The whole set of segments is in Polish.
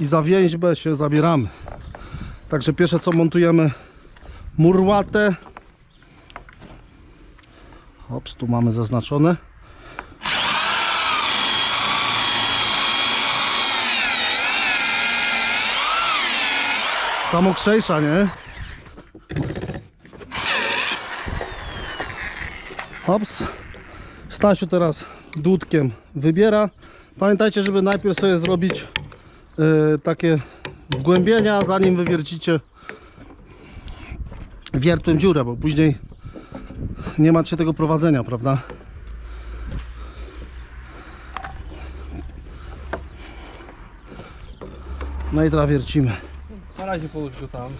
i za więźbę się zabieramy. Także pierwsze co montujemy murłatę. Ops, tu mamy zaznaczone. Ta mokrzejsza, nie? Ops. Stasiu teraz dudkiem wybiera. Pamiętajcie, żeby najpierw sobie zrobić takie wgłębienia, zanim wywiercicie wiertłem dziurę, bo później nie macie tego prowadzenia, prawda? No i teraz wiercimy. Na razie połóż go tam.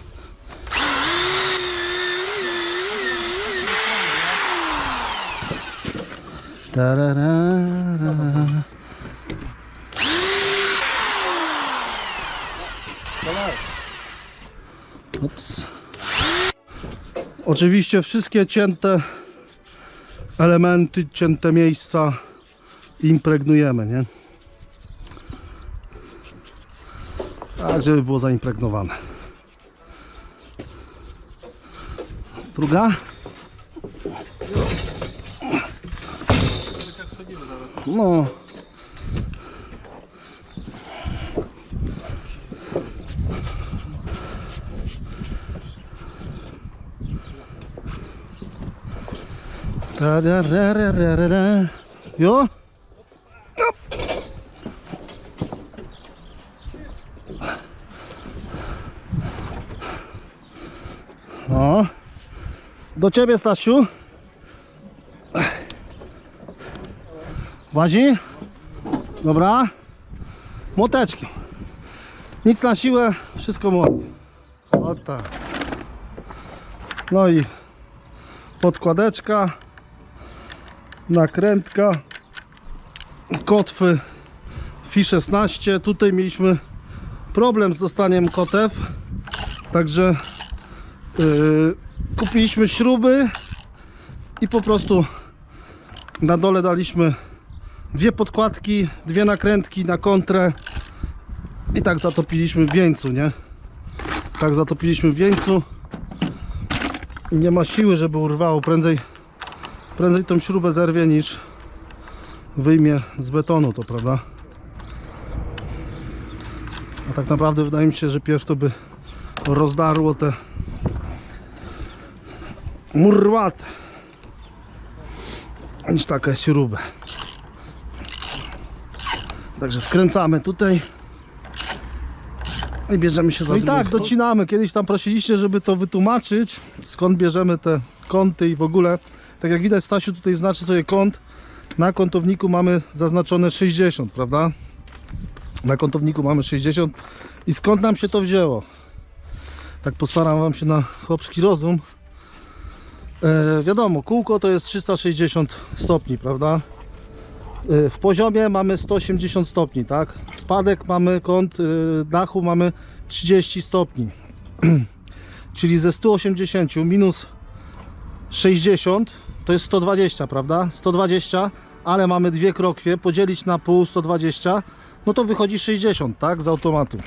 Tararara. Oczywiście wszystkie cięte elementy, cięte miejsca impregnujemy, nie? Tak, żeby było zaimpregnowane. Druga? Jak wchodzimy zaraz. No. Tararararara. Jo? No. Do ciebie, Stasiu. Łazi? Dobra. Młoteczkiem. Nic na siłę, wszystko młotkiem. O tak. No i podkładeczka, nakrętka, kotwy FI 16. Tutaj mieliśmy problem z dostaniem kotew, także yy, kupiliśmy śruby i po prostu na dole daliśmy dwie podkładki, dwie nakrętki na kontrę i tak zatopiliśmy w wieńcu, nie? Tak zatopiliśmy w wieńcu nie ma siły, żeby urwało prędzej prędzej tą śrubę zerwie niż wyjmie z betonu to, prawda? A tak naprawdę wydaje mi się, że pierw to by rozdarło te murwat niż taka śrubę. Także skręcamy tutaj i bierzemy się za No i tak, docinamy. Kiedyś tam prosiliście, żeby to wytłumaczyć, skąd bierzemy te kąty i w ogóle. Tak jak widać, Stasiu tutaj znaczy sobie kąt. Na kątowniku mamy zaznaczone 60, prawda? Na kątowniku mamy 60. I skąd nam się to wzięło? Tak postaram wam się na chłopski rozum. E, wiadomo, kółko to jest 360 stopni, prawda? Y, W poziomie mamy 180 stopni, tak? Spadek mamy kąt y, dachu mamy 30 stopni. Czyli ze 180 minus 60 to jest 120, prawda? 120, ale mamy dwie krokwie, podzielić na pół 120, no to wychodzi 60, tak? Z automatu.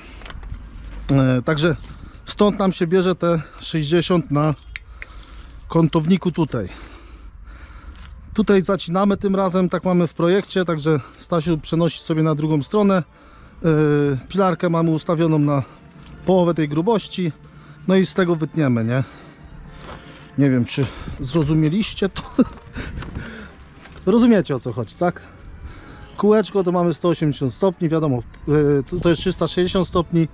E, Także stąd nam się bierze te 60 na kątowniku tutaj. Tutaj zacinamy tym razem, tak mamy w projekcie, także Stasiu przenosi sobie na drugą stronę. Yy, Pilarkę mamy ustawioną na połowę tej grubości, no i z tego wytniemy, nie? Nie wiem, czy zrozumieliście to. Rozumiecie o co chodzi, tak? Kółeczko to mamy 180 stopni, wiadomo, tu- to jest 360 stopni,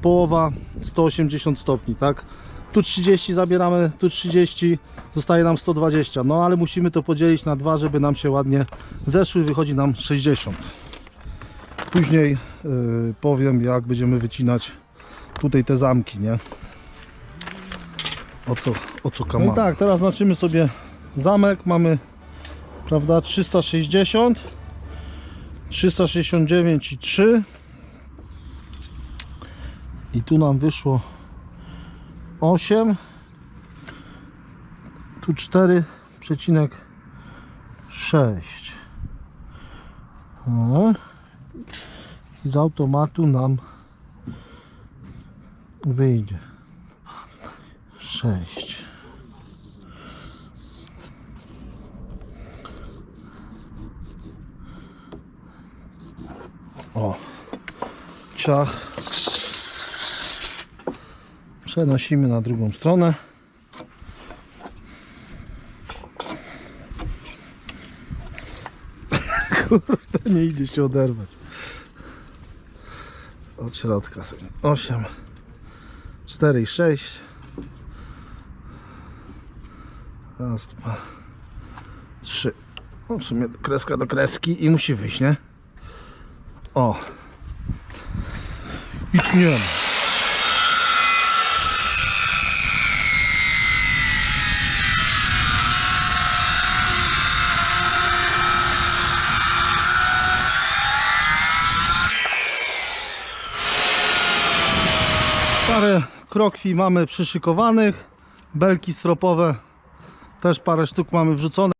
połowa 180 stopni, tak? Tu 30 zabieramy, tu 30, zostaje nam 120. No ale musimy to podzielić na dwa, żeby nam się ładnie zeszły, wychodzi nam 60. Później yy, powiem, jak będziemy wycinać tutaj te zamki, nie? O co, o co kama. No i tak, teraz znaczymy sobie zamek, mamy, prawda, 360, 369 i 3. I tu nam wyszło 8 tu 4,6 o. i z automatu nam wyjdzie. Sześć. O. Ciach. Przenosimy na drugą stronę. Kurde, nie idzie się oderwać. Od środka sobie. 8, 4 i 6. Raz, dwa, trzy. No w sumie kreska do kreski i musi wyjść, nie? O. I tniemy. Parę krokwi mamy przyszykowanych. Belki stropowe też parę sztuk mamy wrzucone.